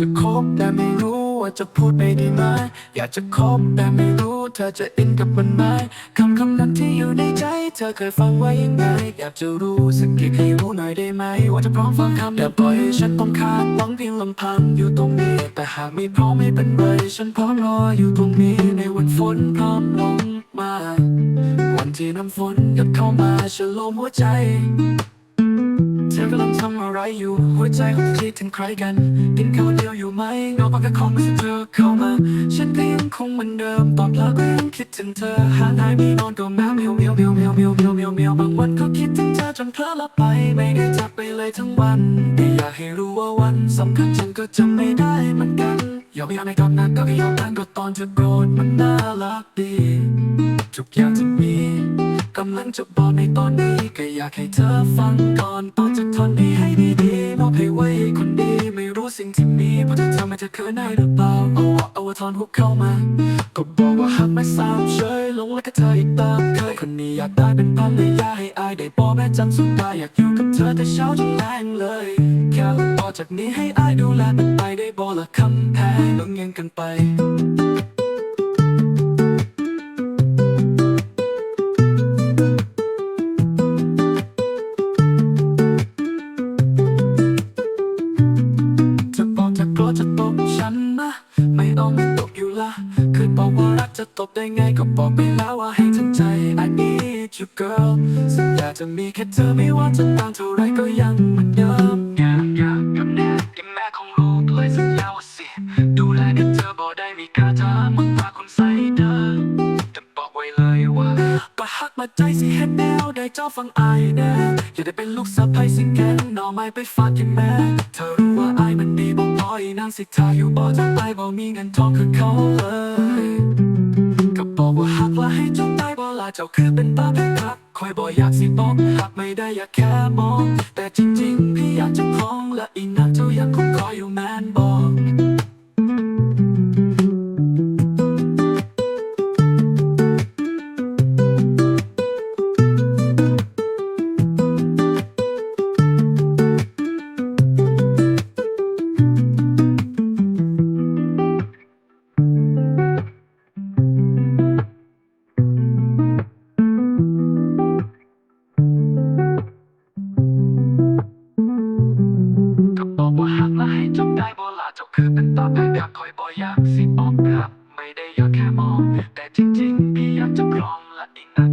จะคบแต่ไม่รู้ว่าจะพูดไปดีไหมอยากจะคบแต่ไม่รู้เธอจะอินกับมันไหมคำคำนั้นที่อยู่ในใจ เธอเคยฟังไว้ยังไง อยากจะรู้สักกี่ให้รู้หน่อยได้ไหม ว่าจะพร้อมฟังคำอย่าปล่อยให้ฉันต้องคาดหวังเพียงลำพังอยู่ตรงนี้ แต่หากไม่พร้อมไม่เป็นไรฉันพร้อมรออยู่ตรงนี้ในวันฝนพร้อมลงมา วันที่น้ำฝนหยดเข้ามาฉันลมหัวใจ ธอกำลังทำอะไรอยู่ หัวใจของเธอคิดถึงใครกันดินแค่คนเดียวอยู่ไหมเงาปากกาของมันเธอเข้ามา ฉันก็ยังคงเหมือนเดิมตอนเลาก็ยังคิดถึงเธอ หาได้ม่นอนก็แมวเมียวเมียวเมียวเมียวเมียวเมียวเมียวเมียวบางวันก็คิดถึงเธอจนเพลอลับไป ไม่ได้จับไปเลยทั้งวันแต่อยากให้รู้ว่าวันสำคัญฉันก็จำไม่ได้เหมือนกันยอมไม่ยอมในตอนนั้นก็ยอมนั้นก็ตอนเธอโกรธมันน่ารักดีทุกอย่างที่มี กำลังจะบอกในตอนนี้ก็อยากให้เธอฟังก่อนตอนจะทนนี้ให้ดีๆมอบให้ไว้คนดีไม่รู้สิ่งที่มีเพราะเธอทำให้เธอเขินได้หรือเปล่าเอาวะเอาวะทอนหุกเข้ามา ก็บอกว่าหักไม่สามเฉยหลงรักกับเธออีกตามเคยคนนี้อยากได้เป็นภรรยาให้อายได้บอกแม่จำสุดตาอยากอยู่กับเธอแต่เช้าจนแรงเลยแค่ต่อจากนี้ให้อายดูแลมันไปได้บอกละคำแพงลงเงียงกันไป จะกลัวจะตบฉันนะ ไม่ต้องไม่ตบอยู่ละคือบอกว่ารักจะตบได้ไงก็บอกไปแล้วว่าให้ทันใจ I need you girl สัญญาจะมีแค่เธอไม่ว่าจะนานเท่าไรก็ยังเหมือนเดิมอยากอยากกับแน่ที่แม่ของลูกเลยสัญญาว่าสิ ดูแลเด็กเธอบอกได้มีค่าเธอมันตาคนใส่เดิมจะบอกไว้เลยว่าก็หักมาใจสิเห็นแนวได้เจ้าฟังอายแน่อย่าได้เป็นลูกสะใภ้สิแกนหน่อไม้ไปฟาดยังแม่เธอรู้ว่าอายมันดี นางสิทาอยู่บ่จะตายบ่มีเงินทองคือเขาเลยก็บอกว่าหักละให้จงตายบ่ลาเจ้าคือเป็นตาเป็นรักคอยบ่อยากสิบอกหักไม่ได้อยากแค่มอง แต่จริงๆพี่อยากจะคล้องและอีนักเจ้ายังคงคอยอยู่แมนบ จำได้บ่ล่เจ้าคือเป็นตาแพ้อยากคอยบ่อยากสิบอกครับ ไม่ได้อยากแค่มอง แต่จริงๆพี่อยากจะครองและอีกนาน